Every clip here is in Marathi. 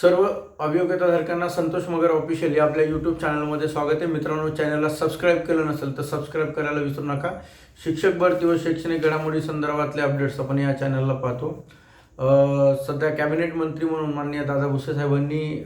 सर्व अभियोग्यताधारकांना संतोष मगर ऑफिशियल या आपल्या यूट्यूब चॅनलमध्ये स्वागत आहे. मित्रांनो चॅनलला सबस्क्राईब केलं नसेल तर सबस्क्राईब करायला विसरू नका. शिक्षक भरती व शैक्षणिक घडामोडी संदर्भातले अपडेट्स आपण या चॅनलला पाहतो. सध्या कॅबिनेट मंत्री म्हणून माननीय दादा भुसे साहेबांनी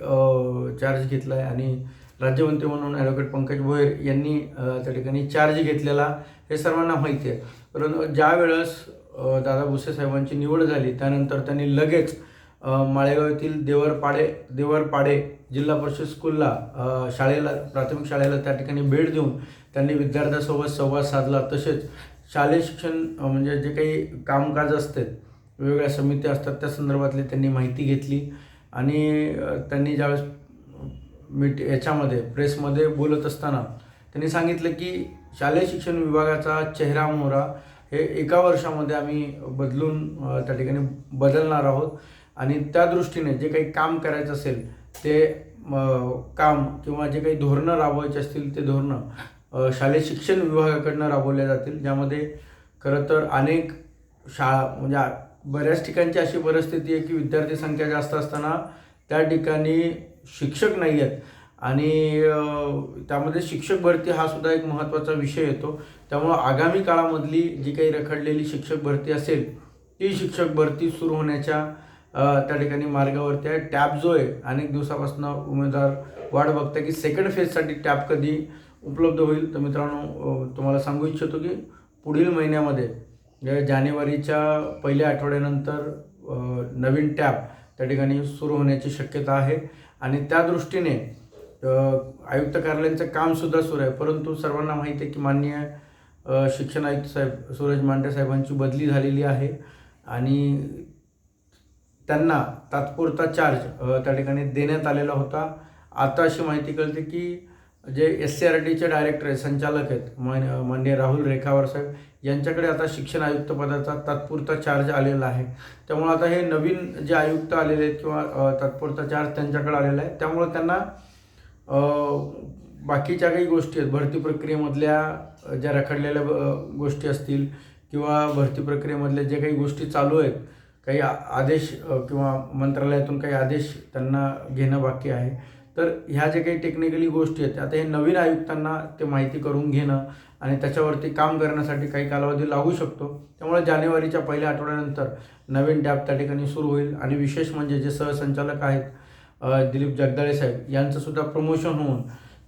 चार्ज घेतला आहे आणि राज्यमंत्री म्हणून ॲडव्होकेट पंकज भोयर यांनी त्या ठिकाणी चार्ज घेतलेला हे सर्वांना माहिती आहे. परंतु ज्या वेळेस दादा भुसे साहेबांची निवड झाली त्यानंतर त्यांनी लगेच माळेगाव येथील देवरपाडे देवरपाडे जिल्हा परिषद स्कूलला शाळेला प्राथमिक शाळेला त्या ठिकाणी भेट देऊन त्यांनी विद्यार्थ्यांसोबत संवाद साधला. तसेच शालेय शिक्षण म्हणजे जे काही कामकाज असते वेगवेगळ्या समित्या असतात त्या संदर्भातली त्यांनी माहिती घेतली. आणि त्यांनी ज्यावेळेस मीट याच्यामध्ये प्रेसमध्ये बोलत असताना त्यांनी सांगितलं की शालेय शिक्षण विभागाचा चेहरा मोहरा हे एका वर्षामध्ये आम्ही बदलून त्या ठिकाणी बदलणार आहोत. आणि त्या दृष्टीने जे काही काम करायचं असेल ते काम किंवा जे काही धोरणं राबवायचे असतील ते धोरणं शालेय शिक्षण विभागाकडनं राबवले जातील. ज्यामध्ये खरं तर अनेक शाळा म्हणजे बऱ्याच ठिकाणची अशी परिस्थिती आहे की विद्यार्थी संख्या जास्त असताना त्या ठिकाणी शिक्षक नाही आहेत. आणि त्यामध्ये शिक्षक भरती हा सुद्धा एक महत्त्वाचा विषय येतो. त्यामुळं आगामी काळामधली जी काही रखडलेली शिक्षक भरती असेल ती शिक्षक भरती सुरू होण्याच्या त्या ठिकाणी मार्गावरती आहे. टॅब जो आहे अनेक दिवसापासून उमेदवार वाट बघताय की सेकंड फेजसाठी टॅब कधी उपलब्ध होईल? तर मित्रांनो तुम्हाला सांगू इच्छितो की पुढील महिन्यामध्ये जानेवारीच्या पहिल्या आठवड्यानंतर नवीन टॅब त्या ठिकाणी सुरू होण्याची शक्यता आहे. आणि त्या दृष्टीने आयुक्त कार्यालयांचं कामसुद्धा सुरू आहे. परंतु सर्वांना माहिती आहे की माननीय शिक्षण आयुक्त साहेब सूरज मांडे साहेबांची बदली झालेली आहे. आणि त्यांना तात्पुरता चार्ज त्या ठिकाणी देण्यात आलेला होता. आता अशी माहिती कळते की जे एस सी आर टीचे डायरेक्टर आहेत संचालक आहेत मान माननीय राहुल रेखावर साहेब यांच्याकडे आता शिक्षण आयुक्त पदाचा तात्पुरता चार्ज आलेला आहे. त्यामुळे आता हे नवीन जे आयुक्त आलेले आहेत किंवा तात्पुरता चार्ज त्यांच्याकडे आलेला आहे. त्यामुळे त्यांना बाकीच्या काही गोष्टी आहेत भरती प्रक्रियेमधल्या ज्या रखडलेल्या गोष्टी असतील किंवा भरती प्रक्रियेमधल्या जे काही गोष्टी चालू आहेत काही आ- आदेश किंवा मंत्रालयातून काही आदेश त्यांना घेणं बाकी आहे. तर ह्या जे काही टेक्निकली गोष्टी आहेत आता हे नवीन आयुक्तांना ते माहिती करून घेणं आणि त्याच्यावरती काम करण्यासाठी काही कालावधी लागू शकतो. त्यामुळे जानेवारीच्या पहिल्या आठवड्यानंतर नवीन टॅब त्या ठिकाणी सुरू होईल. आणि विशेष म्हणजे जे सहसंचालक आहेत दिलीप जगदाळे साहेब यांचंसुद्धा प्रमोशन होऊन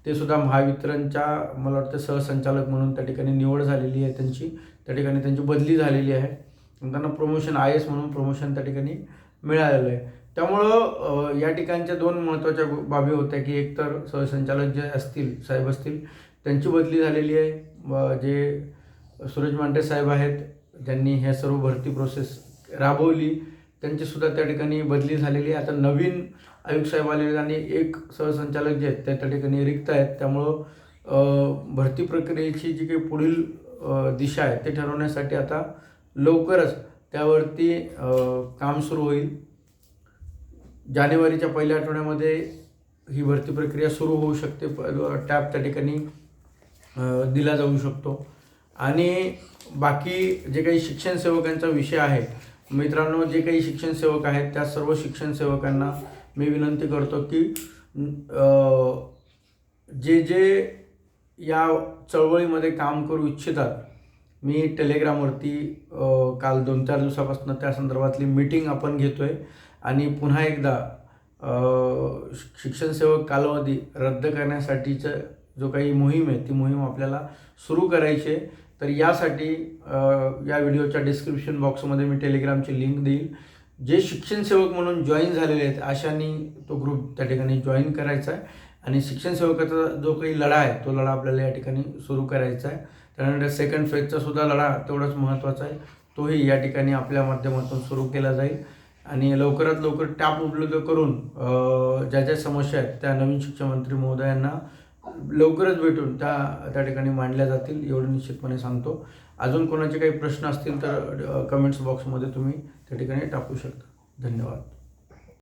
ते सुद्धा महावितरणच्या मला वाटतं सहसंचालक म्हणून त्या ठिकाणी निवड झालेली आहे त्यांची. त्या ठिकाणी त्यांची बदली झालेली आहे. त्यांना प्रमोशन आय एस म्हणून प्रमोशन त्या ठिकाणी मिळालेलं आहे. त्यामुळं या ठिकाणच्या दोन महत्त्वाच्या बाबी होत्या की एकतर सहसंचालक जे असतील साहेब असतील त्यांची बदली झालेली आहे. जे सूरज मांडे साहेब आहेत ज्यांनी ह्या सर्व भरती प्रोसेस राबवली त्यांचीसुद्धा त्या ठिकाणी बदली झालेली आहे. आता नवीन आयुक्त साहेब आलेले आणि एक सहसंचालक जे आहेत ते त्या ठिकाणी रिक्त आहेत. त्यामुळं भरती प्रक्रियेची जी काही पुढील दिशा आहे ते ठरवण्यासाठी आता लवकरच त्यावरती काम सुरू होईल. जानेवारीच्या पहिल्या आठवड्यामध्ये ही भरती प्रक्रिया सुरू होऊ शकते. टॅब त्या ठिकाणी दिला जाऊ शकतो. आणि बाकी जे काही शिक्षण सेवकांचा विषय आहे मित्रांनो जे काही शिक्षण सेवक आहेत त्या सर्व शिक्षण सेवकांना मी विनंती करतो की जे जे या चळवळीमध्ये काम करू इच्छितात मी टेलिग्रामवरती काल दोन चार दिवसापासून त्या संदर्भातली मीटिंग आपण घेतो आहे आणि पुन्हा एकदा अ, शिक्षण सेवक कालावधी रद्द करण्यासाठीचं जो काही मोहीम आहे ती मोहीम आपल्याला सुरू करायची आहे. तर यासाठी या व्हिडिओच्या डिस्क्रिप्शन बॉक्समध्ये मी टेलिग्रामची लिंक देईल. जे शिक्षण सेवक म्हणून जॉईन झालेले आहेत अशांनी तो ग्रुप त्या ठिकाणी जॉईन करायचा आहे. आणि शिक्षण सेवकाचा जो काही लढा आहे तो लढा आपल्याला या ठिकाणी सुरू करायचा आहे. त्यानंतर सेकंड फेजचा सुद्धा लढा तेवढाच महत्त्वाचा आहे. तोही या ठिकाणी आपल्या माध्यमातून सुरू केला जाईल. आणि लवकरात लवकर टॅप उपलब्ध करून ज्या ज्या समस्या आहेत त्या नवीन शिक्षण मंत्री महोदयांना लवकरच भेटून त्या त्या ठिकाणी मांडल्या जातील एवढं निश्चितपणे सांगतो. अजून कोणाचे काही प्रश्न असतील तर कमेंट्स बॉक्समध्ये तुम्ही त्या ठिकाणी टाकू शकता. धन्यवाद.